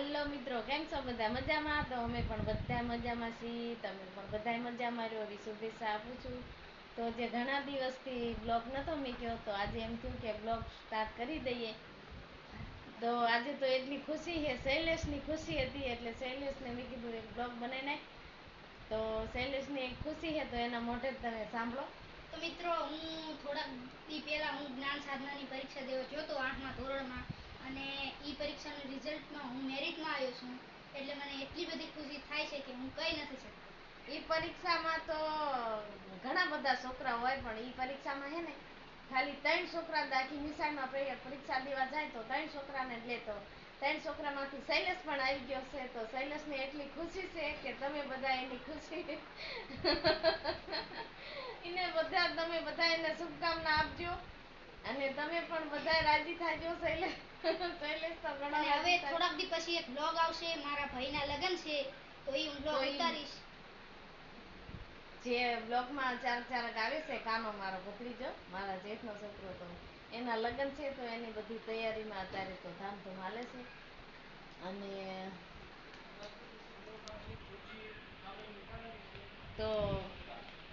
હાલો મિત્રો, કેમ છો? બધા મજામાં? તો અમે પણ બધા મજામાં છીએ. તમે પણ બધા મજામાં રહ્યો એવી શુભેચ્છા આપું છું. તો જે ઘણા દિવસથી બ્લોગ નતો મૂક્યો, તો આજે એમ થયું કે બ્લોગ સ્ટાર્ટ કરી દઈએ. તો આજે તો એટલી ખુશી છે, શૈલેષની ખુશી હતી, એટલે શૈલેષને મેં કીધું, એક બ્લોગ બનાવી નાખ. તો શૈલેષની એક ખુશી છે, તો એના મોઢે તમે સાંભળો. તો મિત્રો, હું થોડાક દી પહેલાં હું જ્ઞાન સાધનાની પરીક્ષા દેવા ગયો હતો આઠમા ધોરણમાં અને એ પરીક્ષાના રિઝલ્ટમાં હું મેરિટમાં આવ્યો છું, એટલે મને એટલી બધી ખુશી થાય છે કે હું કહી નથી શકતી. એ પરીક્ષામાં તો ઘણા બધા છોકરા હોય, પણ એ પરીક્ષામાં હે ને, ખાલી ત્રણ છોકરા આખી નિશાળમાં પરી- પરીક્ષા દેવા જાય તો ત્રણ છોકરાને લેતો ત્રણ છોકરામાંથી શૈલેષ પણ આવી ગયો છે, તો શૈલેષને એટલી ખુશી છે કે તમે બધા એની ખુશી એને બધા, તમે બધા એને શુભકામના આપજો. અને તમે પણ બધા રાજી થાજો શૈલેષ. શૈલેષ તો ઘણા અને હવે થાય. થોડાક દી પછી એક બ્લોગ આવશે મારા ભાઈના લગ્ન છે તો એ હું બ્લોગ ઉતારીશ. જે બ્લોગમાં ચાર ચાર આવે છે કાનો મારો ભત્રીજો મારા જેઠનો છોકરો તો. એના લગ્ન છે તો એની બધી તૈયારીમાં અત્યારે તો ધામધૂમ હાલે છે. અને તો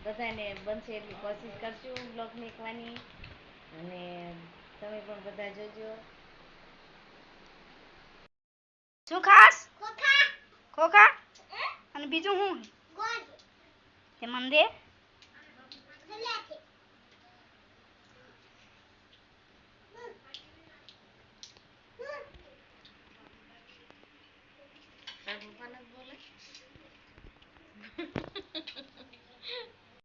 બધાને બનશે એટલી કોશિશ કરશું બ્લોગ મૂકવાની. અને તમે પણ બધા જોજો. શું ખાસ? ખોખા. અને બીજું શું તે દે.